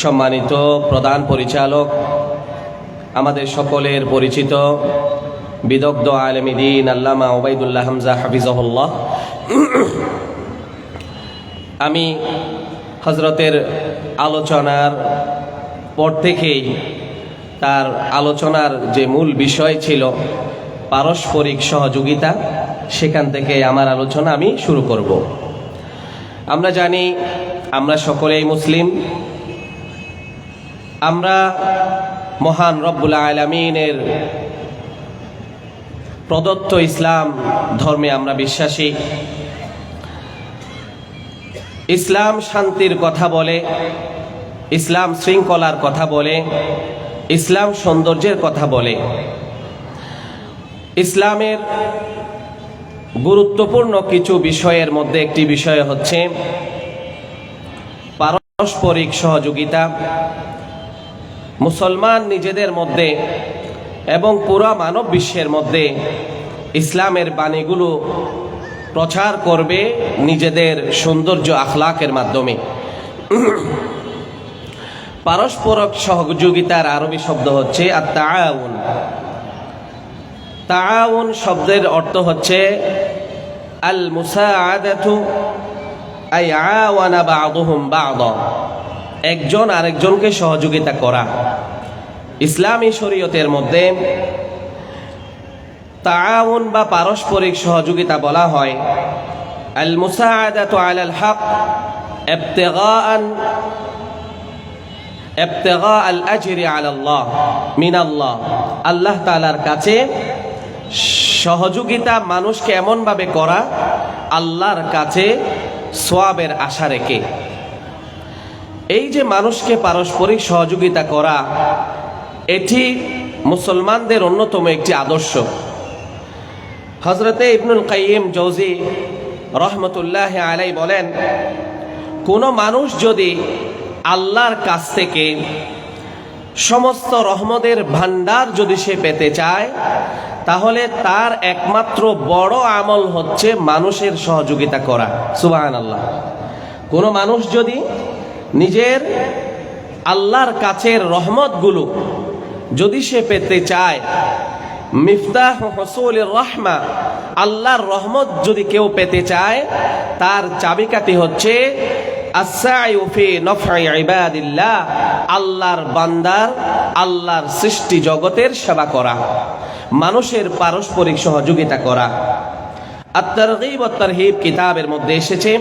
সম্মানিত প্রধান পরিচালক, আমাদের সকলের পরিচিত বিদগ্ধ আলমিদিন আল্লামা ওবায়দুল্লাহ হামজা হাফিজহুল্লাহ। আমি হজরতের আলোচনার পর থেকেই তার আলোচনার যে মূল বিষয় ছিল পারস্পরিক সহযোগিতা, সেখান থেকে আমার আলোচনা আমি শুরু করব। আমরা জানি আমরা সকলেই মুসলিম। আমরা মহান রব্বুল আলমিনের প্রদত্ত ইসলাম ধর্মে আমরা বিশ্বাসী। ইসলাম শান্তির কথা বলে, ইসলাম শৃঙ্খলার কথা বলে, ইসলাম সৌন্দর্যের কথা বলে। ইসলামের গুরুত্বপূর্ণ কিছু বিষয়ের মধ্যে একটি বিষয় হচ্ছে পারস্পরিক সহযোগিতা। মুসলমান নিজেদের মধ্যে এবং পুরো মানব বিশ্বের মধ্যে ইসলামের বাণীগুলো প্রচার করবে নিজেদের সৌন্দর্য আখলাকের মাধ্যমে। পারস্পরিক সহযোগিতার আরবি শব্দ হচ্ছে আর তাআউন তাআউন শব্দের অর্থ হচ্ছে আল মুসাআদাতু একজন আরেকজনকে সহযোগিতা করা। ইসলামী শরীয়তের মধ্যে তাউন বা পারস্পরিক সহযোগিতা বলা হয়। আল হক আল্লাহ তাআলার কাছে সহযোগিতা মানুষকে এমনভাবে করা, আল্লাহর কাছে সোয়াবের আশা রেখে। এই যে মানুষকে পারস্পরিক সহযোগিতা করা, এটি মুসলমানদের অন্যতম একটি আদর্শ। হজরতে ইবনুল কাইম জৌজি রহমতুল্লাহ আলাই বলেন, কোনো মানুষ যদি আল্লাহর কাছ থেকে সমস্ত রহমদের ভান্ডার যদি সে পেতে চায় তাহলে তার একমাত্র বড় আমল হচ্ছে মানুষের সহযোগিতা করা। সুবাহান আল্লাহ কোনো মানুষ যদি নিজের আল্লাহর কাছের রহমতগুলো যদি সে পেতে চায়, মিফতাহ হসুল রহমা, আল্লাহর রহমত যদি কেউ পেতে চায়, তার চাবিকাতি হচ্ছে আল্লাহর বান্দার, আল্লাহর সৃষ্টি জগতের সেবা করা। মানুষের পারস্পরিক সহযোগিতা করা। আত্মারগিব তারহিব কিতাবের মধ্যে এসেছে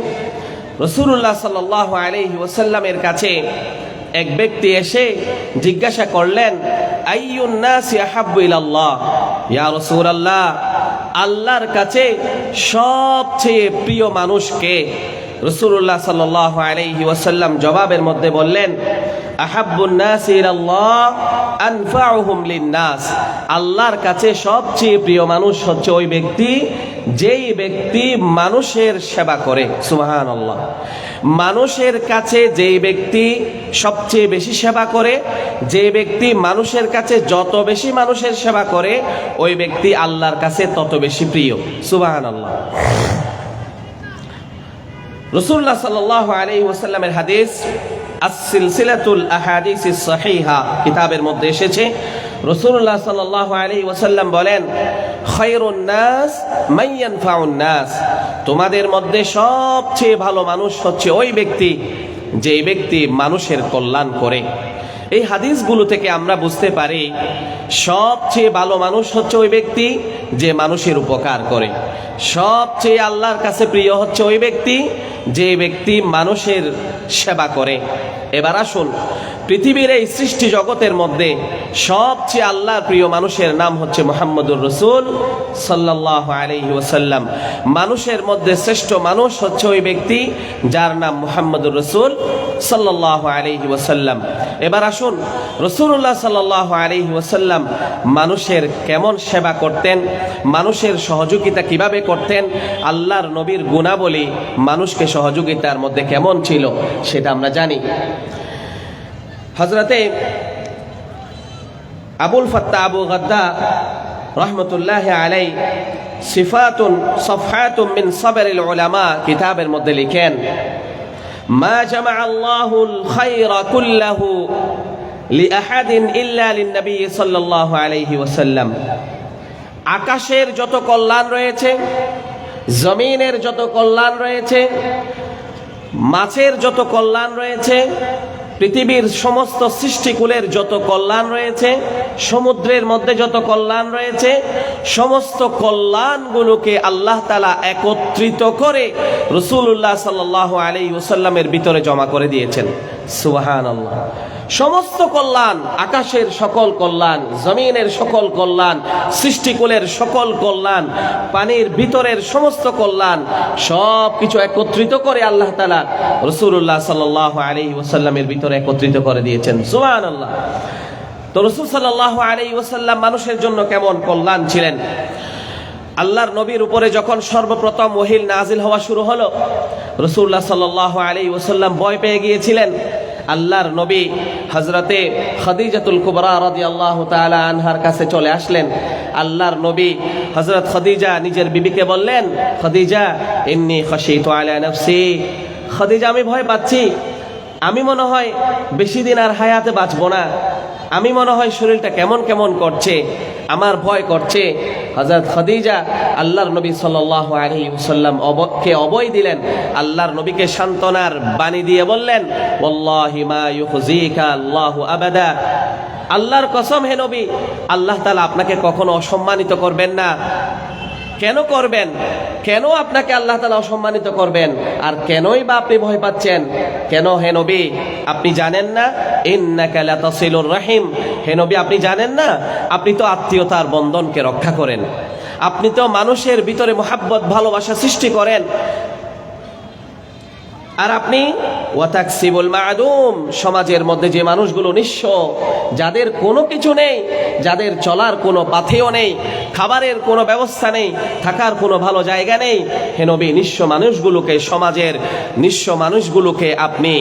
রসুল্লাহ সাল আলহি ওসাল্লামের কাছে এক ব্যক্তি এসে জিজ্ঞাসা করলেন আল্লাহ আল্লাহর কাছে সবচেয়ে প্রিয় মানুষকে রসুল্লাহ সাল আলহি ওসাল্লাম জবাবের মধ্যে বললেন আল্লাহর কাছে সবচেয়ে প্রিয় মানুষ হচ্ছে ওই ব্যক্তি, যেই ব্যক্তি মানুষের সেবা করে। সুহান আল্লাহ মানুষের কাছে যেই ব্যক্তি সবচেয়ে বেশি সেবা করে যে ব্যক্তি মানুষের কাছে যত বেশি মানুষের সেবা করে, ওই ব্যক্তি আল্লাহর কাছে তত বেশি প্রিয়। সুবাহান আল্লাহ রসুল্লাহ সাল আলী ওসাল্লামের হাদিস আসিলসিলাতুল আহাদিস সহিহা কিতাবের মধ্যে এসেছে। রসুল্লাহ সাল আলী ওসাল্লাম বলেন খৈরুন্নাস মাইয়ানফাউন্নাস তোমাদের মধ্যে সবচেয়ে ভালো মানুষ হচ্ছে ওই ব্যক্তি, যে ব্যক্তি মানুষের কল্যাণ করে। এই হাদিসগুলো থেকে আমরা বুঝতে পারি, সবচেয়ে ভালো মানুষ হচ্ছে ওই ব্যক্তি যে মানুষের উপকার করে। সবচেয়ে আল্লাহর কাছে প্রিয় হচ্ছে ওই ব্যক্তি যে ব্যক্তি মানুষের সেবা করে। এবার আসুন, পৃথিবীর এই সৃষ্টি জগতের মধ্যে সবচেয়ে আল্লাহর প্রিয় মানুষের নাম হচ্ছে মোহাম্মদুর রসুল সাল্লাহ আলহি ওসাল্লাম মানুষের মধ্যে শ্রেষ্ঠ মানুষ হচ্ছে ওই ব্যক্তি যার নাম মোহাম্মদুর রসুল সাল্লাহ আলহি ওসাল্লাম এবার আসুন রসুল্লাহ সাল্লাহ আলহি ওসাল্লাম মানুষের কেমন সেবা করতেন, মানুষের সহযোগিতা কীভাবে করতেন, আল্লাহর নবীর গুণাবলী মানুষকে সহযোগিতার মধ্যে কেমন ছিল সেটা আমরা জানি। হজরতে আবুল ফত্তা আবু গদ্দা রহমতুল্লাহ আলাই সিফাতুন সফাতুম মিন সাবরিল উলামা কিতাবের মধ্যে লিখেন, মা জামা আল্লাহুল খায়রা কুল্লাহু লিআহাদিন ইল্লা লিন-নবী সাল্লাল্লাহু আলাইহি ওয়াসাল্লাম। আকাশের যত কল্যাণ রয়েছে, জমিনের যত কল্যাণ রয়েছে মাছের যত কল্যাণ রয়েছে, পৃথিবীর সমস্ত সৃষ্টিকুলের যত কল্যাণ রয়েছে, সমুদ্রের মধ্যে যত কল্যাণ রয়েছে, সমস্ত কল্যাণগুলোকে আল্লাহ তালা একত্রিত করে রসুল্লাহ সাল্লাহ আলী ওসাল্লামের ভিতরে জমা করে দিয়েছেন। সুবাহান আল্লাহ সমস্ত কল্যাণ, আকাশের সকল কল্যাণ, জমিনের সকল কল্যাণ, সৃষ্টিকুলের সকল কল্যাণ, পানির ভিতরের সমস্ত কল্যাণ সব কিছু একত্রিত করে আল্লাহ তালা রসুল্লাহ সাল্লাহ আলী ওসাল্লামের ভিতরে একত্রিত করে দিয়েছেন। সুবাহান আল্লাহ তো রসুল সাল্লাহ আলী ওসাল্লাম মানুষের জন্য কেমন কল্যাণ ছিলেন? আল্লাহর নবীর উপরে যখন সর্বপ্রথম ওহিল নাজিল হওয়া শুরু হলো রসুল্লাহ সাল্লাহ আলী ওসাল্লাম ভয় পেয়ে গিয়েছিলেন। আল্লাহর নবী হজরতে খদিজাতুল কুবরা রদি আল্লাহ তালা আনহার কাছে চলে আসলেন। আল্লাহর নবী হজরত খদিজা নিজের বিবিকে বললেন, খদিজা এমনি খসি তো আলা নফসি। খদিজা, আমি ভয় পাচ্ছি। আমি মনে হয় বেশি দিন আর হায়াতে বাঁচবো না। আমি মনে হয় শরীরটা কেমন কেমন করছে, আমার ভয় করছে। হজরত খদিজা আল্লাহর নবী সাল্লাহ আলী সাল্লাম অবকে অবয় দিলেন, আল্লাহর নবীকে সান্ত্বনার বাণী দিয়ে বললেন আল্লাহু আবাদা। আল্লাহর কসম হে নবী, আল্লাহ তালা আপনাকে কখনো অসম্মানিত করবেন না। কেন করবেন? কেন আপনাকে আল্লাহ তালা অসম্মানিত করবেন? আর কেনই বা আপনি ভয় পাচ্ছেন? কেন হে নবী, আপনি জানেন না? রাহিম। হে নবী, আপনি জানেন না? আপনি তো আত্মীয়তার বন্ধনকে রক্ষা করেন। আপনি তো মানুষের ভিতরে মোহাব্বত, ভালোবাসা সৃষ্টি করেন। আর আপনি মাদুম, সমাজের মধ্যে যে মানুষগুলো নিঃস্ব, যাদের কোনো কিছু নেই, যাদের চলার কোনো পাথেও নেই, খাবারের কোনো ব্যবস্থা নেই, থাকার কোনো ভালো জায়গা নেই হেনবি নিঃস্ব মানুষগুলোকে, সমাজের নিঃস্ব মানুষগুলোকে আপনি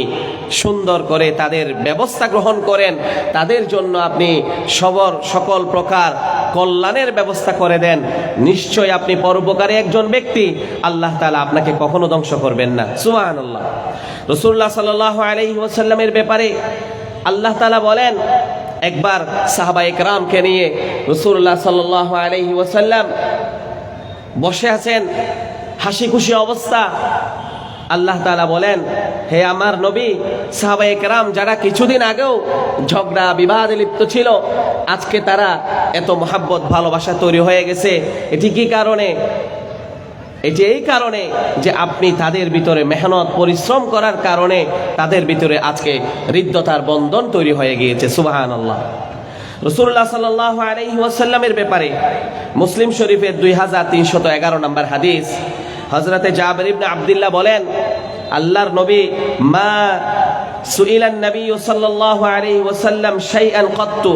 সুন্দর করে তাদের ব্যবস্থা গ্রহণ করেন, তাদের জন্য আপনি সবর, সকল প্রকার কল্যাণের ব্যবস্থা করে দেন। নিশ্চয় আপনি পরোপকারী একজন ব্যক্তি, আল্লাহ তালা আপনাকে কখনো ধ্বংস করবেন না। সুহান আল্লাহ রসুল্লাহ সাল আলহি ওসাল্লামের ব্যাপারে আল্লাহ তালা বলেন, একবার সাহাবা একরামকে নিয়ে রসুল্লাহ সাল আলহি ওসাল্লাম বসে আছেন হাসি খুশি অবস্থা। আল্লাহ তালা বলেন, হে আমার নবী, সাহাবা একরাম যারা কিছুদিন আগেও ঝগড়া, বিবাদে লিপ্ত ছিল, আজকে তারা এত মহাব্বত, ভালোবাসা তৈরি হয়ে গেছে। এটি কি কারণে? এটি এই কারণে যে আপনি তাদের ভিতরে মেহনত, পরিশ্রম করার কারণে তাদের ভিতরে আজকে হৃদ্যতার বন্ধন তৈরি হয়ে গিয়েছে সুবাহান আল্লাহ রসুল্লাহ সাল্লাহ আলহি ব্যাপারে মুসলিম শরীফের দুই হাজার তিনশত এগারো নম্বর হাদিস হজরতে জাবের ইবনে আবদুল্লাহ বলেন, আল্লাহর নবী, মা সুইলান নবী সাল্লাল্লাহু আলাইহি ওয়াসাল্লাম শাইআন কাত্তু?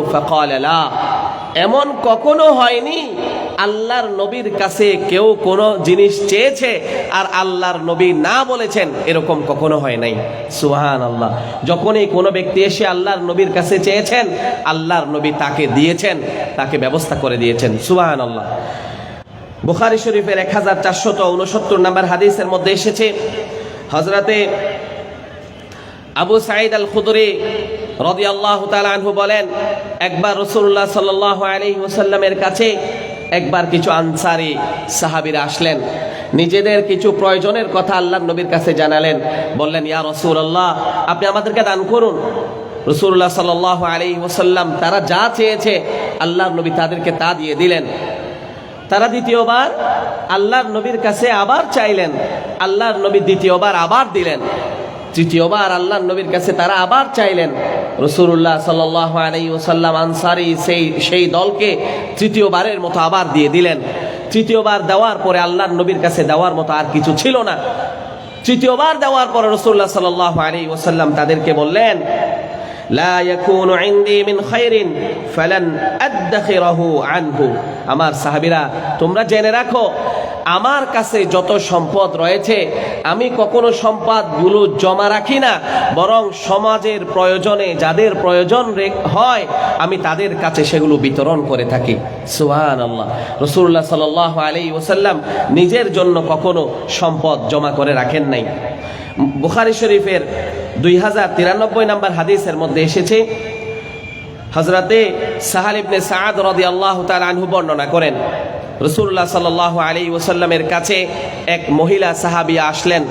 এমন কখনো হয়নি আল্লাহর নবীর কাছে কেউ কোনো জিনিস চেয়েছে আর আল্লাহর নবী না বলেছেন, এরকম কখনো হয় নাই। সুহান আল্লাহ যখনই কোনো ব্যক্তি এসে আল্লাহর নবীর কাছে চেয়েছেন, আল্লাহর নবী তাকে দিয়েছেন, তাকে ব্যবস্থা করে দিয়েছেন। সুহান আল্লাহ বুখারি শরীফের এক হাজার চারশত উনসত্তর নাম্বার হাদিসের মধ্যে এসেছে হজরতে আবু সাইদ আল খুদরি রদি আল্লাহ আনহু বলেন, একবার রসুল্লাহ সাল্লাহ আলী ওসাল্লামের কাছে একবার কিছু আনসারি সাহাবিরা আসলেন। নিজেদের কিছু প্রয়োজনের কথা আল্লাহ নবীর কাছে জানালেন। বললেন, ইয়া রসুল আল্লাহ আপনি আমাদেরকে দান করুন। রসুল্লাহ সাল্লাহ আলী ওসাল্লাম তারা যা চেয়েছে, আল্লাহর নবী তাদেরকে তা দিয়ে দিলেন। তারা দ্বিতীয়বার আল্লাহর নবীর কাছে আবার চাইলেন। আল্লাহর নবী দ্বিতীয়বার আবার দিলেন। তৃতীয়বার আল্লাহর নবীর কাছে তারা আবার চাইলেন। রসুল্লাহ সাল আলাই ওসাল্লাম আনসারি সেই সেই দলকে তৃতীয়বারের মতো আবার দিয়ে দিলেন। তৃতীয়বার দেওয়ার পরে আল্লাহ নবীর কাছে দেওয়ার মতো আর কিছু ছিল না। তৃতীয়বার দেওয়ার পরে রসুল্লাহ সাল আলী ওসাল্লাম তাদেরকে বললেন আমার সাহাবিরা, তোমরা জেনে রাখো আমার কাছে যত সম্পদ রয়েছে, আমি কখনো সম্পদগুলো জমা রাখি না, বরং সমাজের প্রয়োজনে যাদের প্রয়োজন হয়, আমি তাদের কাছে সেগুলো বিতরণ করে থাকি। সুহান আল্লাহ রসুল্লাহ সাল আলী ওসাল্লাম নিজের জন্য কখনো সম্পদ জমা করে রাখেন নাই। বুখারি শরীফের দুই হাজার তিরানব্বই নম্বর হাদিসের মধ্যে এসেছে হজরতে সাহাল ইবনে সাদ রদি আল্লাহ আনহু বর্ণনা করেন রসুল্লাহ সাল আলী ওসাল্লামের কাছে এক মহিলা সাহাবি আসলেন।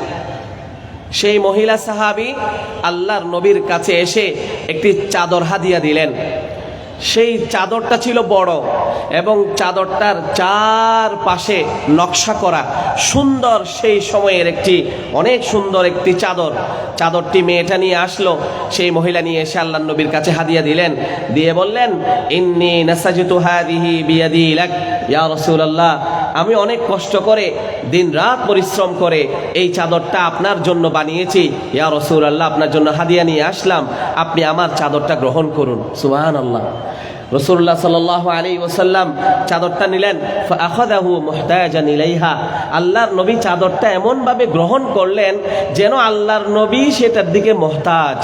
সেই মহিলা সাহাবি আল্লাহর নবীর কাছে এসে একটি চাদর হাদিয়া দিলেন। সেই চাদরটা ছিল বড় এবং চাদরটার চার পাশে নকশা করা সুন্দর সেই সময়ের একটি, অনেক সুন্দর একটি চাদর। চাদরটি মেয়েটা নিয়ে আসলো, সেই মহিলা নিয়ে এসে আল্লাহ নবীর কাছে হাদিয়া দিলেন। দিয়ে বললেন, ইন্নি নাসাজিতু আমি অনেক কষ্ট করে দিন রাত পরিশ্রম করে এই চাদরটা আপনার জন্য বানিয়েছি। ইয়া রসুল আল্লাহ আপনার জন্য হাদিয়া নিয়ে আসলাম। আপনি আমার চাদরটা গ্রহণ করুন। সুবহানাল্লাহ। রসুল্লাহ সাল আলী ওসাল্লাম চাদরটা নিলেন আখাদাহু মোহতায়াজান নিলাইহা আল্লাহর নবী চাদরটা এমনভাবে গ্রহণ করলেন যেন আল্লাহর নবী সেটার দিকে মহতাজ।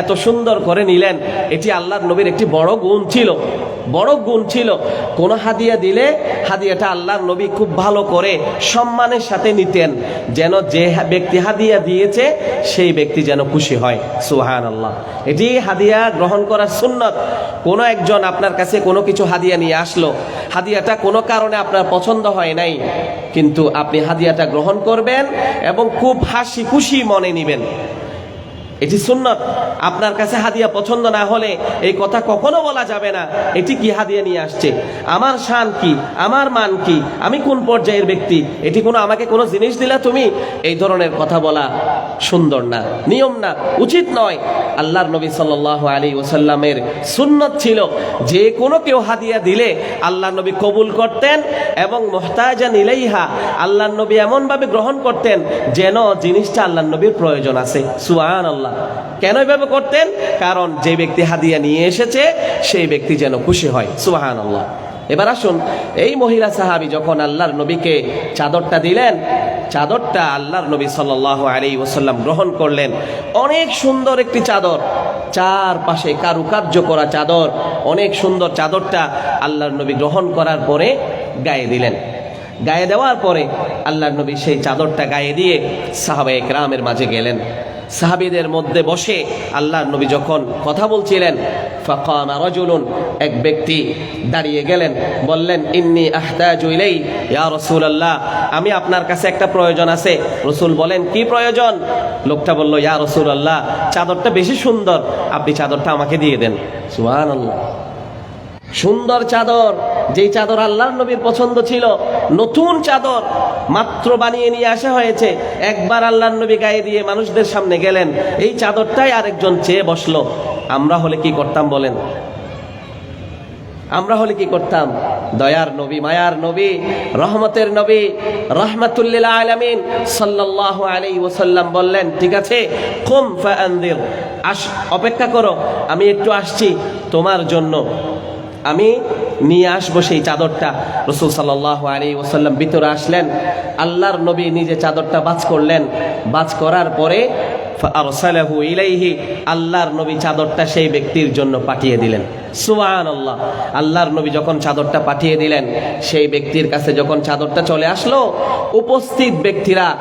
এত সুন্দর করে নিলেন, এটি আল্লাহর নবীর একটি বড় গুণ ছিল। বড় গুণ ছিল। কোন হাদিয়া দিলে হাদিয়াটা আল্লাহর নবী খুব ভালো করে সম্মানের সাথে নিতেন। যেন যে ব্যক্তি হাদিয়া দিয়েছে, সেই ব্যক্তি যেন খুশি হয়। সুহান আল্লাহ এটি হাদিয়া গ্রহণ করার সুন্নত। কোনো একজন আপনার কাছে কোনো কিছু হাদিয়া নিয়ে আসলো। হাদিয়াটা কোনো কারণে আপনার পছন্দ হয় নাই। কিন্তু আপনি হাদিয়াটা গ্রহণ করবেন এবং খুব হাসি খুশি মনে নেবেন। এটি সুন্নত। আপনার কাছে হাদিয়া পছন্দ না হলে এই কথা কখনো বলা যাবে না। এটি কি হাদিয়া নিয়ে আসছে? আমার শান কি? আমার মান কি? আমি কোন পর্যায়ের ব্যক্তি? এটি কোনো আমাকে কোনো জিনিস দিলা তুমি? এই ধরনের কথা বলা সুন্দর না, নিয়ম না, উচিত নয়। আল্লাহর নবী সাল আলী ওসাল্লামের সুন্নত ছিল, যে কোনো কেউ হাদিয়া দিলে আল্লাহ নবী কবুল করতেন এবং মোহতাজা নিলেইহা আল্লাহ নবী এমনভাবে গ্রহণ করতেন যেন জিনিসটা আল্লাহ নবীর প্রয়োজন আছে। সুয়ান আল্লাহ কেন এভাবে করতেন? কারণ যে ব্যক্তি হাদিয়া নিয়ে এসেছে, সেই ব্যক্তি যেন খুশি হয়। সুহান আল্লাহ এবার আসুন, এই মহিলা সাহাবি যখন আল্লাহর নবীকে চাদরটা দিলেন, চাদরটা আল্লাহর নবী সাল আলী ওসাল্লাম গ্রহণ করলেন। অনেক সুন্দর একটি চাদর চার পাশে কারুকার্য করা চাদর, অনেক সুন্দর চাদরটা আল্লাহর নবী গ্রহণ করার পরে গায়ে দিলেন। গায়ে দেওয়ার পরে আল্লাহর নবী সেই চাদরটা গায়ে দিয়ে সাহাবা একরামের মাঝে গেলেন। সাহাবিদের মধ্যে বসে আল্লাহর নবী যখন কথা বলছিলেন, ফাকাম রাজুলুন, এক ব্যক্তি দাঁড়িয়ে গেলেন, বললেন, ইন্নি আহতাজু ইলাই ইয়া রাসূলুল্লাহ, আমি আপনার কাছে একটা প্রয়োজন আছে। রসুল বলেন, কি প্রয়োজন? লোকটা বলল, ইয়া রসুল আল্লাহ চাদরটা বেশি সুন্দর, আপনি চাদরটা আমাকে দিয়ে দেন। সুবহানাল্লাহ। সুন্দর চাদর, যেই চাদর আল্লাহর নবীর পছন্দ ছিল, নতুন চাদর মাত্র বানিয়ে নিয়ে আসা হয়েছে। একবার আল্লাহর নবী গায়ে দিয়ে মানুষদের সামনে গেলেন, এই চাদরটাই আরেকজন চেয়ে বসল। আমরা হলে কি করতাম বলেন? আমরা হলে কি করতাম? দয়ার নবী, মায়ার নবী, রহমতের নবী, রহমাতুল্লিল আলামিন সাল্লাল্লাহু আলাইহি ওয়াসাল্লাম বললেন, ঠিক আছে, কুম ফাআনদির, আস, অপেক্ষা করো, আমি একটু আসছি তোমার জন্য। আমি নিয়ে আসব সেই চাদরটা। রসুল সাল্লাহ আলী ওসাল্লাম ভিতরে আসলেন। আল্লাহর নবী নিজে চাদরটা বাজ করলেন। বাজ করার পরে আরসালাহু ইলাইহি, আল্লাহর নবী চাদরটা সেই ব্যক্তির জন্য পাঠিয়ে দিলেন। সুবান আল্লাহ আল্লাহর নবী যখন চাদরটা পাঠিয়ে দিলেন, সেই ব্যক্তির কাছে যখন চাদরটা চলে আসলো, উপস্থিত ব্যক্তিরা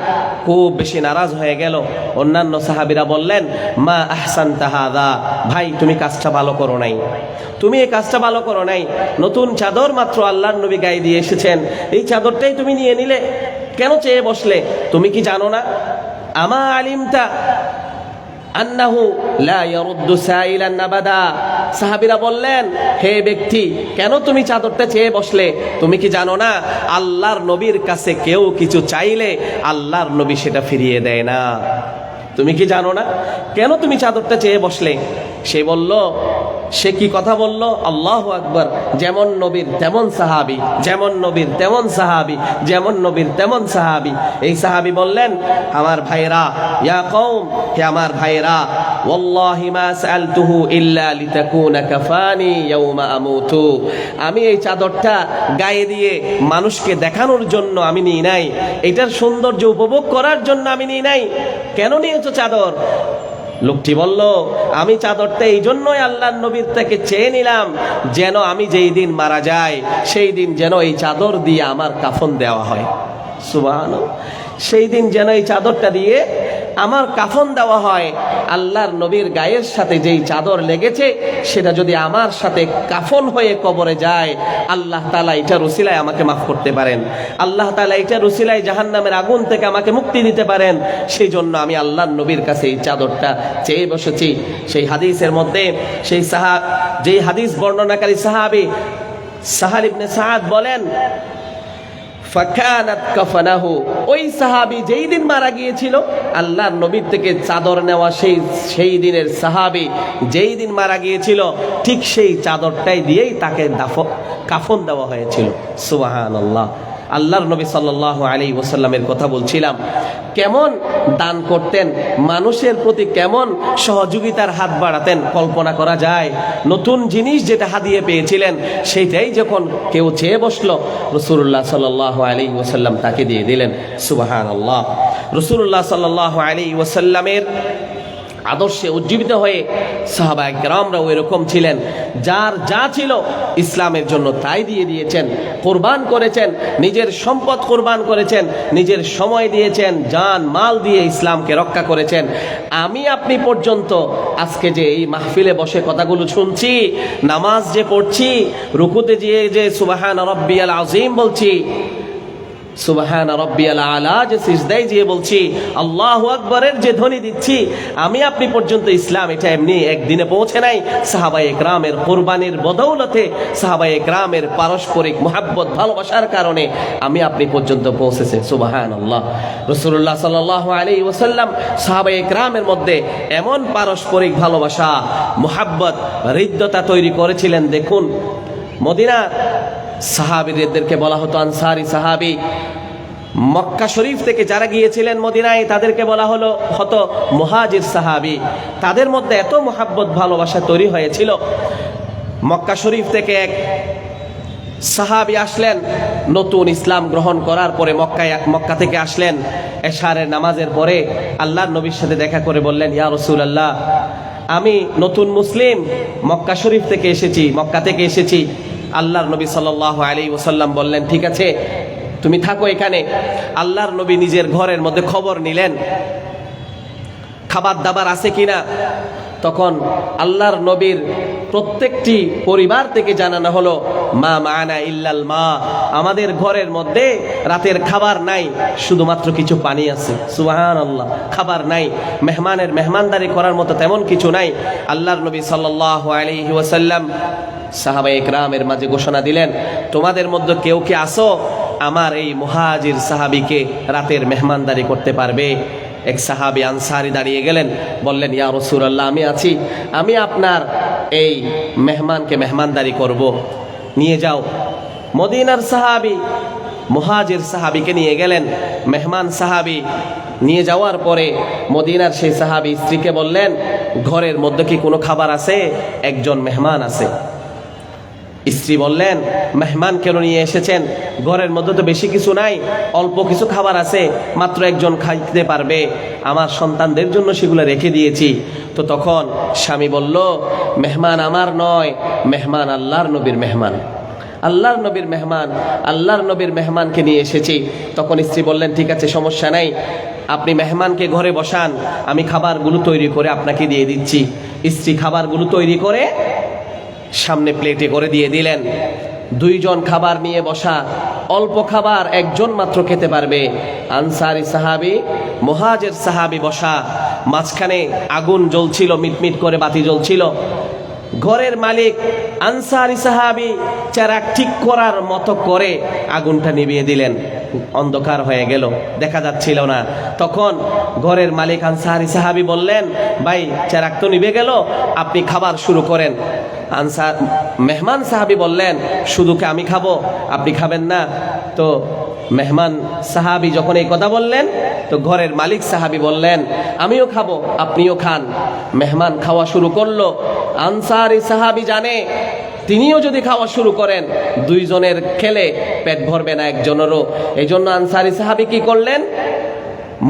খুব বেশি নারাজ হয়ে গেল। অন্যান্য সাহাবিরা বললেন, মা আহসান তাহাদা ভাই, তুমি কাজটা ভালো করো নাই। তুমি এই কাজটা ভালো করো নাই। নতুন চাদর মাত্র আল্লাহর নবী গায়ে দিয়ে এসেছেন। এই চাদরটাই তুমি নিয়ে নিলে। কেন চেয়ে বসলে? তুমি কি জানো না? আমা আলিমটা আন্নাহু লা ইয়ারুদ্দু সাইলান আবাদা। সাহাবীরা বললেন, হে ব্যক্তি, কেন তুমি চাদরটা চেয়ে বসলে? তুমি কি জানো না, আল্লাহর নবীর কাছে কেউ কিছু চাইলে আল্লাহর নবী সেটা ফিরিয়ে দেয় না। তুমি কি জানো না, কেন তুমি চাদরটা চেয়ে বসলে? সে বলল সে কি কথা বলল? আল্লাহ আকবর। যেমন নবীর তেমন সাহাবি, যেমন নবীর তেমন সাহাবি, যেমন নবীর তেমন সাহাবি। এই সাহাবি বললেন, আমার ভাইরা ইয়া কৌম হে আমার ভাইরা আমি এই চাদরটা গায়ে দিয়ে মানুষকে দেখানোর জন্য আমি নিই নাই। এটার সৌন্দর্য উপভোগ করার জন্য আমি নিই নাই। কেন নিয়েছো চাদর? লোকটি বলল, আমি চাদরটা এই জন্যই আল্লাহ নবীর থেকে চেয়ে নিলাম যেন আমি যেই দিন মারা যাই, সেই দিন যেন এই চাদর দিয়ে আমার কাফন দেওয়া হয়। সুবাহ সেই দিন যেন এই চাদরটা দিয়ে আমার কাফন দেওয়া হয়, আল্লাহর নবীর গায়ের সাথে যেই চাদর লেগেছে, সেটা যদি আমার সাথে কাফন হয়ে কবরে যায়, আল্লাহ তালা এটা রসিলায় আমাকে মাফ করতে পারেন। আল্লাহ তালা এটা রসিলায় জাহান নামের আগুন থেকে আমাকে মুক্তি দিতে পারেন। সেই জন্য আমি আল্লাহর নবীর কাছে এই চাদরটা চেয়ে বসেছি। সেই হাদিসের মধ্যে সেই সাহা যেই হাদিস বর্ণনাকারী সাহাবি সাহাল ইবনে সাহাদ বলেন ফাকানাত কাফানাহু। ওই সাহাবী যেই দিন মারা গিয়েছিল, আল্লাহর নবীর থেকে চাদর নেওয়া সেই সেই দিনের সাহাবী যেই দিন মারা গিয়েছিল, ঠিক সেই চাদরটাই দিয়েই তাকে দাফ, কাফন দেওয়া হয়েছিল। সুবহানাল্লাহ। আল্লাহর নবী সাল্লাল্লাহু আলাইহি ওয়াসাল্লামের কথা বলছিলাম, কেমন দান করতেন, মানুষের প্রতি কেমন সহযোগিতার হাত বাড়াতেন, কল্পনা করা যায়। নতুন জিনিস যেটা হাদিয়ে পেয়েছিলেন, সেইটাই যখন কেউ চেয়ে বসল রসুল্লাহ সাল্লাহ আলী ওসাল্লাম তাকে দিয়ে দিলেন সুবাহান আল্লাহ রসুল্লাহ সাল্লাহ আলী ওসাল্লামের আদর্শে উজ্জীবিত হয়ে সাহাবা একরামরাও এরকম ছিলেন। যার যা ছিল ইসলামের জন্য তাই দিয়ে দিয়েছেন, কোরবান করেছেন, নিজের সম্পদ কোরবান করেছেন, নিজের সময় দিয়েছেন, জান, মাল দিয়ে ইসলামকে রক্ষা করেছেন। আমি আপনি পর্যন্ত আজকে যে এই মাহফিলে বসে কথাগুলো শুনছি, নামাজ যে পড়ছি, রুকুতে যেয়ে যে সুবাহান রব্বিয়াল আজিম বলছি সুবাহান রব্বিয়াল আলা, যে সিজদাই দিয়ে বলছি, আল্লাহ আকবরের যে ধ্বনি দিচ্ছি, আমি আপনি পর্যন্ত ইসলাম, এটা এমনি একদিনে পৌঁছে নাই। সাহাবাই একরামের কোরবানির বদৌলতে সাহাবাই একরামের পারস্পরিক মোহাব্বত, ভালোবাসার কারণে আমি আপনি পর্যন্ত পৌঁছেছে। সুবাহান আল্লাহ রসুল্লাহ সাল আলী ওসাল্লাম সাহাবাই একরামের মধ্যে এমন পারস্পরিক ভালোবাসা, মোহাব্বত, হৃদ্যতা তৈরি করেছিলেন। দেখুন, মদিনা সাহাবিদেরকে বলা হতো আনসারি সাহাবি। মক্কা শরীফ থেকে যারা গিয়েছিলেন মদিনায়, তাদেরকে বলা হলো, হতো মুহাজির সাহাবি। তাদের মধ্যে এত মোহাব্বত, ভালোবাসা তৈরি হয়েছিল। মক্কা শরীফ থেকে এক সাহাবি আসলেন, নতুন ইসলাম গ্রহণ করার পরে মক্কায় মক্কা থেকে আসলেন। এশারের নামাজের পরে আল্লাহর নবীর সাথে দেখা করে বললেন, ইয়া রসুল আল্লাহ আমি নতুন মুসলিম, মক্কা শরীফ থেকে এসেছি, মক্কা থেকে এসেছি। আল্লাহর নবী সাল্লাহ আলী ওসাল্লাম বললেন, ঠিক আছে, তুমি থাকো এখানে। আল্লাহর নবী নিজের ঘরের মধ্যে খবর নিলেন, খাবার দাবার আছে কিনা? তখন আল্লাহর নবীর প্রত্যেকটি পরিবার থেকে জানানো হলো, মা মানা ইল্লাল মা। আমাদের ঘরের মধ্যে রাতের খাবার নাই, শুধুমাত্র কিছু পানি আছে। সুবাহান আল্লাহ খাবার নাই। মেহমানের মেহমানদারি করার মতো তেমন কিছু নাই। আল্লাহর নবী সাল্লাহ আলহি ওয়াসাল্লাম সাহাবা একরামের মাঝে ঘোষণা দিলেন, তোমাদের মধ্যে কেউ কি আসো? আমার এই মুহাজির সাহাবিকে রাতের মেহমানদারি করতে পারবে? এক সাহাবি আনসারি দাঁড়িয়ে গেলেন, বললেন, ইয়া রসুল্লাহ আমি আছি। আমি আপনার এই মেহমানকে মেহমানদারি করব। নিয়ে যাও। মদিনার সাহাবি, মুহাজির সাহাবিকে নিয়ে গেলেন। মেহমান সাহাবি নিয়ে যাওয়ার পরে মদিনার সেই সাহাবি স্ত্রীকে বললেন, ঘরের মধ্যে কি কোনো খাবার আছে? একজন মেহমান আছে। স্ত্রী বললেন, মেহমান কেন নিয়ে এসেছেন? ঘরের মধ্যে তো বেশি কিছু নাই, অল্প কিছু খাবার আছে, মাত্র একজন খাইতে পারবে। আমার সন্তানদের জন্য সেগুলো রেখে দিয়েছি। তো তখন স্বামী বলল, মেহমান আমার নয়, মেহমান আল্লাহর নবীর মেহমান। আল্লাহর নবীর মেহমান, আল্লাহর নবীর মেহমানকে নিয়ে এসেছি। তখন স্ত্রী বললেন, ঠিক আছে, সমস্যা নাই, আপনি মেহমানকে ঘরে বসান, আমি খাবারগুলো তৈরি করে আপনাকে দিয়ে দিচ্ছি। স্ত্রী খাবারগুলো তৈরি করে সামনে প্লেটে করে দিয়ে দিলেন। দুইজন খাবার নিয়ে বসা, অল্প খাবার একজন মাত্র খেতে পারবে। আনসারি সাহাবি, মহাজের সাহাবি বসা। মাঝখানে আগুন জ্বলছিল, মিটমিট করে বাতি জ্বলছিল। ঘরের মালিক, আনসারি সাহাবি, চারাক ঠিক করার মতো করে আগুনটা নিভিয়ে দিলেন। অন্ধকার হয়ে গেল, দেখা যাচ্ছিল না। তখন ঘরের মালিক আনসারি সাহাবি বললেন, ভাই, চারাক তো নিভে গেল, আপনি খাবার শুরু করেন। আনসার মেহমান সাহাবি বললেন, শুধু কি আমি খাব? আপনি খাবেন না। তো মেহমান সাহাবি যখন এই কথা বললেন, তো ঘরের মালিক সাহাবি বললেন, আমিও খাব, আপনিও খান। মেহমান খাওয়া শুরু করল। আনসারি সাহাবি জানে, তিনিও যদি খাওয়া শুরু করেন, দুইজনের খেলে পেট ভরবে না একজনেরও। এই জন্য আনসারি সাহাবি কি করলেন?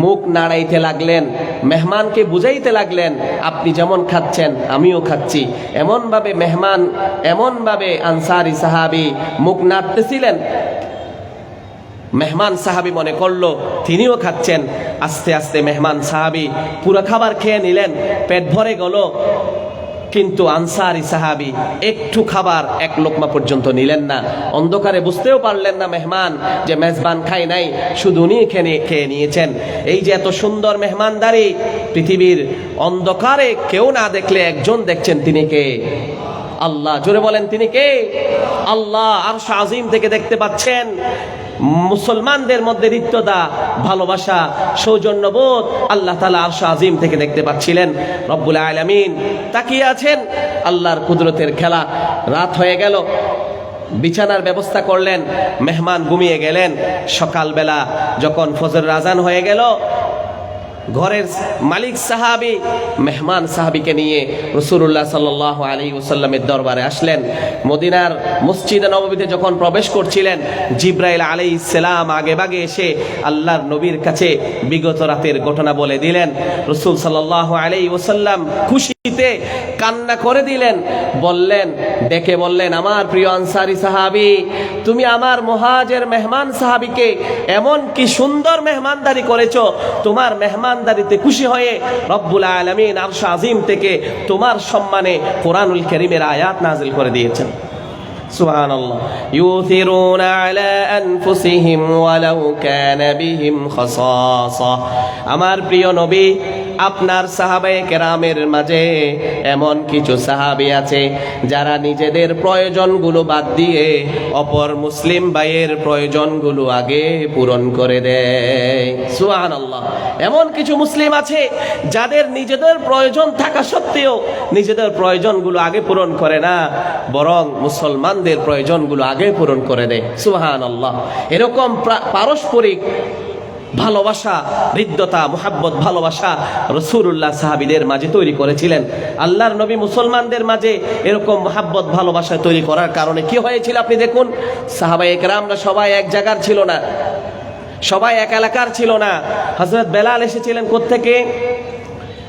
মুখ নাড়াইতে লাগলেন, মেহমানকে বুঝাইতে লাগলেন, আপনি যেমন খাচ্ছেন, আমিও খাচ্ছি। এমনভাবে মেহমান, এমনভাবে আনসারি সাহাবি মুখ নাড়তেছিলেন। মেহমান সাহাবি মনে করল, তিনিও খাচ্ছেন। আস্তে আস্তে মেহমান সাহাবি পুরো খাবার খেয়ে নিলেন, পেট ভরে গেল। কিন্তু আনসারি সাহাবি একটু খাবার এক লোকমা পর্যন্ত নিলেন না। অন্ধকারে বুঝতেও পারলেন না মেহমান যে মেজবান খাই নাই, শুধু উনি খেয়ে খেয়ে নিয়েছেন। এই যে এত সুন্দর মেহমানদারি, পৃথিবীর অন্ধকারে কেউ না দেখলে একজন দেখছেন তিনি কে? আল্লাহ। জোরে বলেন, তিনি কে? আল্লাহ আর আজিম থেকে দেখতে পাচ্ছেন। মুসলমানদের মধ্যে রিক্ততা ভালোবাসা, সৌজন্যবোধ আল্লাহ তালা আরশ আজিম থেকে দেখতে পাচ্ছিলেন। রব্বুল আলমিন তাকিয়ে আছেন। আল্লাহর কুদরতের খেলা রাত হয়ে গেল। বিছানার ব্যবস্থা করলেন। মেহমান ঘুমিয়ে গেলেন। সকালবেলা যখন ফজর রাজান হয়ে গেল ঘরের মালিক সাহাবি, মেহমান সাহাবিকে নিয়ে রসুল্লাহ সাল্লাহ আলী ওসাল্লামের দরবারে আসলেন। মদিনার মসজিদে নবমীতে যখন প্রবেশ করছিলেন, জিব্রাইল আলী ইসলাম আগে বাগে এসে আল্লাহর নবীর কাছে বিগত রাতের ঘটনা বলে দিলেন। রসুল সাল্লাহ আলী ওসাল্লাম খুশিতে কান্না করে দিলেন বললেন ডেকে বললেন আমার প্রিয় আনসারি সাহাবি তুমি আমার মহাজের মেহমান সাহাবিকে এমন কি সুন্দর মেহমানদারি করেছ তোমার মেহমানদারিতে খুশি হয়ে রব্বুল আলমিন আরশ আজিম থেকে তোমার সম্মানে কোরআনুল করিমের আয়াত নাজিল করে দিয়েছেন سبحان الله يؤثرون على أنفسهم ولو كان بهم خصاصة আমার প্রিয় নবী আপনার সাহাবায়ে কেরামের মাঝে এমন কিছু সাহাবী আছে যারা নিজেদের প্রয়োজনগুলো বাদ দিয়ে অপর মুসলিম ভাইয়ের প্রয়োজনগুলো আগে পূরণ করে দেয়। সুহান আল্লাহ এমন কিছু মুসলিম আছে যাদের নিজেদের প্রয়োজন থাকা সত্ত্বেও নিজেদের প্রয়োজনগুলো আগে পূরণ করে না, বরং মুসলমানদের প্রয়োজনগুলো আগে পূরণ করে দেয়। সুহান আল্লাহ এরকম পারস্পরিক ভালোবাসা হৃদ্যতা মোহাব্বত, ভালোবাসা রসুল্লাহ সাহাবিদের মাঝে তৈরি করেছিলেন। আল্লাহর নবী মুসলমানদের মাঝে এরকম মোহাব্বত, ভালোবাসা তৈরি করার কারণে কি হয়েছিল আপনি দেখুন? সাহাবাই একরামরা সবাই এক জায়গার ছিল না। সবাই এক এলাকার ছিল না। হজরত বেলাল এসেছিলেন কোত্থেকে?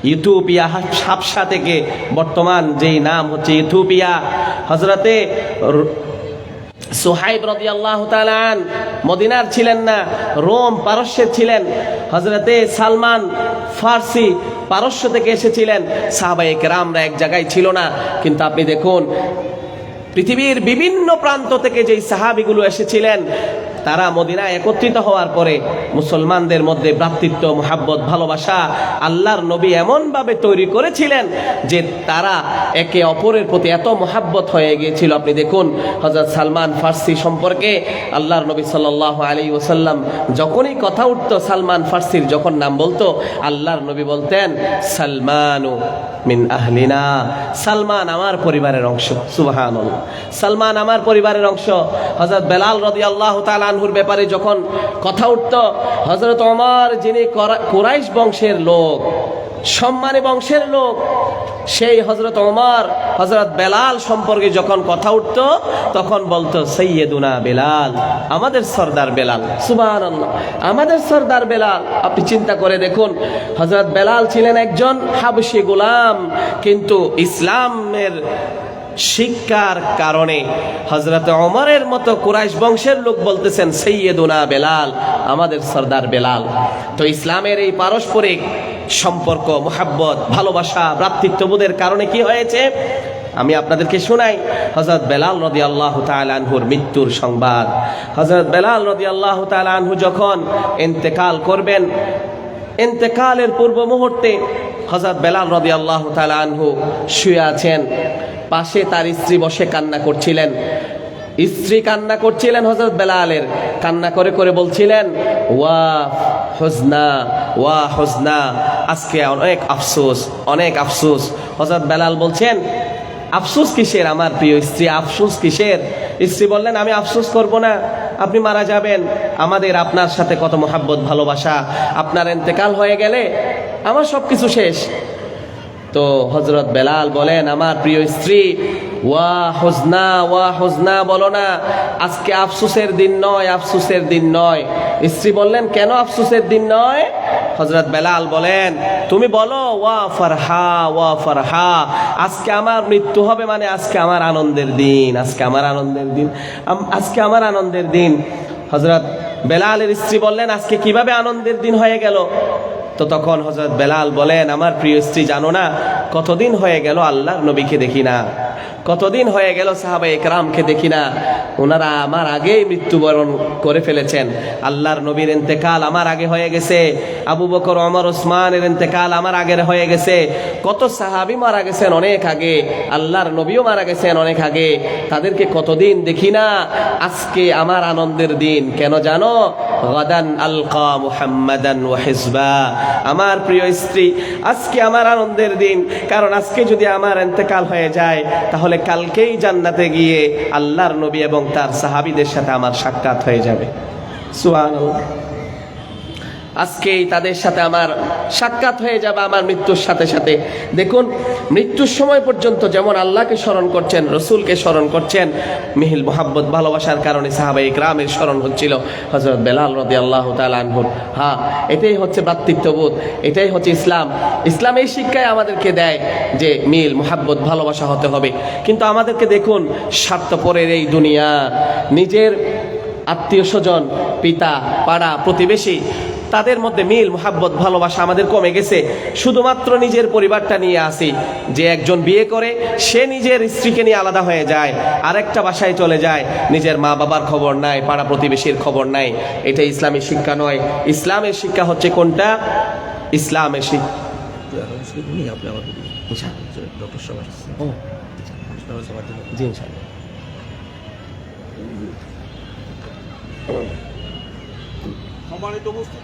ইথিওপিয়া হাবসা থেকে। বর্তমান যেই নাম হচ্ছে ইথিওপিয়া হজরতে সোহাইব রদি আল্লাহ তালান মদিনার ছিলেন না, রোম পারস্যের ছিলেন। হজরতে সালমান ফার্সি পারস্য থেকে এসেছিলেন। সাহাবাহিক রামরা এক জায়গায় ছিল না। কিন্তু আপনি দেখুন, পৃথিবীর বিভিন্ন প্রান্ত থেকে যেই সাহাবিগুলো এসেছিলেন তারা মদিনা একত্রিত হওয়ার পরে মুসলমানদের মধ্যে ভ্রাতৃত্ব, মোহাব্বত, ভালোবাসা আল্লাহর নবী এমনভাবে তৈরি করেছিলেন যে তারা একে অপরের প্রতি এত মোহাব্বত হয়ে গিয়েছিল। আপনি দেখুন হজরত সালমান ফার্সি সম্পর্কে আল্লাহর নবী সাল্লাহ আলী ওসাল্লাম যখনই কথা উঠতো সালমান ফার্সির, যখন নাম বলতো, আল্লাহর নবী বলতেন, সালমানু মিন আহলিনা। সালমান আমার পরিবারের অংশ সুবাহান সালমান আমার পরিবারের অংশ। হজরত বেলাল রদি আল্লাহ তালানহুর ব্যাপারে যখন কথা উঠত হজরত ওমর যিনি করা- কুরাইশ বংশের লোক, সম্মানী বংশের লোক, সেই হজরত ওমর হজরত বেলাল সম্পর্কে যখন কথা উঠত, তখন বলতো, সৈয়দুনা বেলাল, আমাদের সর্দার বেলাল। সুবাহ আমাদের সর্দার বেলাল। আপনি চিন্তা করে দেখুন হজরত বেলাল ছিলেন একজন হাবসি গোলাম, কিন্তু ইসলামের শিক্ষার কারণে। হজরত অমরের মতো কুরাইশ বংশের লোক বলতেছেন, সৈয়দুনা বেলাল, আমাদের সর্দার বেলাল। তো ইসলামের এই পারস্পরিক সম্পর্ক, মোহাব্বত, ভালোবাসা, ভ্রাতৃত্ববোধের কারণে কি হয়েছে? আমি আপনাদেরকে শোনাই। হজরত বেলাল রদি আল্লাহ তালানহুর মৃত্যুর সংবাদ। হজরত বেলাল রদি আল্লাহ তালানহু যখন ইন্তেকাল করবেন ইন্তেকালের পূর্ব মুহূর্তে হজরত বেলাল রদি আল্লাহ তালানহু শুয়ে আছেন। পাশে তার স্ত্রী বসে কান্না করছিলেন। স্ত্রী কান্না করছিলেন হজরত বেলালের। কান্না করে করে বলছিলেন, ওয়া হজনা ওয়া হজনা, আজকে অনেক আফসোস অনেক আফসোস। হজরত বেলাল বলছেন, আফসোস কিসের আমার প্রিয় স্ত্রী? আফসোস কিসের? স্ত্রী বললেন, আমি আফসোস করব না। আপনি মারা যাবেন। আমাদের আপনার সাথে কত মহাব্বত, ভালোবাসা। আপনার এন্তেকাল হয়ে গেলে আমার সব কিছু শেষ। তো হজরত বেলাল বলেন, আমার প্রিয় স্ত্রী ওয়া হজনা ওয়া হজনা বলো না, আজকে আফসুসের দিন নয়, আফসুসের দিন নয়। স্ত্রী বললেন, কেন আফসুসের দিন নয়? হজরত বেলাল বলেন, তুমি বলো, ওয়া ফারহা ওয়া ফারহা, আজকে আমার মৃত্যু হবে মানে আজকে আমার আনন্দের দিন, আজকে আমার আনন্দের দিন আজকে আমার আনন্দের দিন। হজরত বেলালের স্ত্রী বললেন, আজকে কীভাবে আনন্দের দিন হয়ে গেল? তো তখন হজরত বেলাল বলেন, আমার প্রিয় স্ত্রী, জানো না, কতদিন হয়ে গেল আল্লাহর নবীকে দেখি না। কতদিন হয়ে গেল সাহাবা একরামকে দেখি না। ওনারা আমার আগেই মৃত্যুবরণ করে ফেলেছেন। আল্লাহর নবীর ইন্তেকাল আমার আগে হয়ে গেছে। আবু বকর অমর ওসমানের ইন্তেকাল আমার আগের হয়ে গেছে। কত সাহাবি মারা গেছেন অনেক আগে। আল্লাহর নবীও মারা গেছেন অনেক আগে। তাদেরকে কতদিন দেখি না। আজকে আমার আনন্দের দিন। কেন জানো? আমার প্রিয় স্ত্রী, আজকে আমার আনন্দের দিন। কারণ আজকে যদি আমার ইন্তেকাল হয়ে যায়, তাহলে কালকেই জান্নাতে গিয়ে আল্লাহর নবী এবং তার সাহাবিদের সাথে আমার সাক্ষাৎ হয়ে যাবে। সুবহানাল্লাহ। আজকেই তাদের সাথে আমার সাক্ষাৎ হয়ে যাবে আমার মৃত্যুর সাথে সাথে। দেখুন, মৃত্যুর সময় পর্যন্ত যেমন আল্লাহকে স্মরণ করছেন, রসুলকে স্মরণ করছেন, মিহিল মোহাব্বত, ভালোবাসার কারণে সাহাবাই গ্রামের স্মরণ হচ্ছিল হজরত বেলাল রদি আল্লাহ আনহুর। হ্যাঁ এটাই হচ্ছে ভ্রাতৃত্ববোধ, এটাই হচ্ছে ইসলাম। ইসলাম এই শিক্ষায় আমাদেরকে দেয় যে মিল মোহাব্বত, ভালোবাসা হতে হবে। কিন্তু আমাদেরকে দেখুন, স্বার্থপরের এই দুনিয়া, নিজের আত্মীয় স্বজন, পিতা, পাড়া, প্রতিবেশী তাদের মধ্যে মিল, মোহাব্বত, ভালোবাসা আমাদের কমে গেছে। শুধুমাত্র নিজের পরিবারটা নিয়ে আসি। যে একজন বিয়ে করে, সে নিজের স্ত্রীকে নিয়ে আলাদা হয়ে যায়, আরেকটা বাসায় চলে যায়। নিজের মা বাবার খবর নাই, পাড়া প্রতিবেশীর খবর নাই। এটা ইসলামের শিক্ষা নয়। ইসলামের শিক্ষা হচ্ছে কোনটা? ইসলামের শিক্ষা সম্মানিত উপস্থিতি।